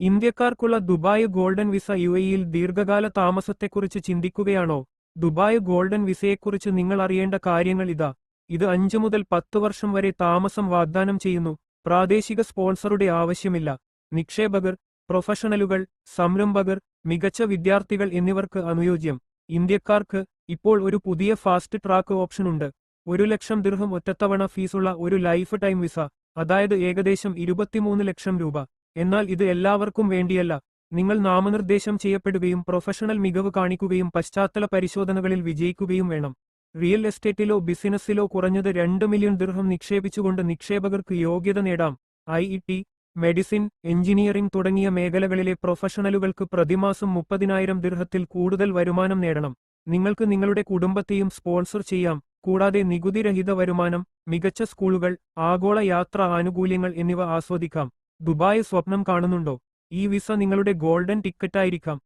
ഇന്ത്യക്കാർക്കുള്ള Dubai golden visa U എയിൽ ദീർഘകാല താമസത്തെക്കുറിച്ച് ചിന്തിക്കുകയാണോ? Dubai golden വിസയെക്കുറിച്ച് നിങ്ങൾ അറിയേണ്ട കാര്യങ്ങൾ ഇതാ. ഇത് അഞ്ചു മുതൽ പത്ത് വർഷം വരെ താമസം വാഗ്ദാനം ചെയ്യുന്നു. പ്രാദേശിക സ്പോൺസറുടെ ആവശ്യമില്ല. നിക്ഷേപകർ പ്രൊഫഷണലുകൾ സംരംഭകർ മികച്ച വിദ്യാർത്ഥികൾ എന്നിവർക്ക് അനുയോജ്യം. ഇന്ത്യക്കാർക്ക് ഇപ്പോൾ ഒരു പുതിയ ഫാസ്റ്റ് ട്രാക്ക് ഓപ്ഷൻ ഉണ്ട്. ഒരു ലക്ഷം ദീർഘം ഒറ്റത്തവണ ഫീസുള്ള ഒരു ലൈഫ് ടൈം വിസ അതായത് ഏകദേശം ഇരുപത്തിമൂന്ന് ലക്ഷം രൂപ. എന്നാൽ ഇത് എല്ലാവർക്കും വേണ്ടിയല്ല. നിങ്ങൾ നാമനിർദ്ദേശം ചെയ്യപ്പെടുകയും പ്രൊഫഷണൽ മികവ് കാണിക്കുകയും പശ്ചാത്തല പരിശോധനകളിൽ വിജയിക്കുകയും വേണം. റിയൽ എസ്റ്റേറ്റിലോ ബിസിനസ്സിലോ കുറഞ്ഞത് രണ്ട് മില്യൺ ദിർഹം നിക്ഷേപിച്ചുകൊണ്ട് നിക്ഷേപകർക്ക് യോഗ്യത നേടാം. I E T medicine engineering തുടങ്ങിയ മേഖലകളിലെ പ്രൊഫഷണലുകൾക്ക് പ്രതിമാസം മുപ്പതിനായിരം ദിർഹത്തിൽ കൂടുതൽ വരുമാനം നേടണം. നിങ്ങൾക്ക് നിങ്ങളുടെ കുടുംബത്തെയും സ്പോൺസർ ചെയ്യാം. കൂടാതെ നികുതിരഹിത വരുമാനം മികച്ച സ്കൂളുകൾ ആഗോള യാത്രാ ആനുകൂല്യങ്ങൾ എന്നിവ ആസ്വദിക്കാം. ദുബായ് സ്വപ്നം കാണുന്നുണ്ടോ? ഈ വിസ നിങ്ങളുടെ ഗോൾഡൻ ടിക്കറ്റായിരിക്കാം.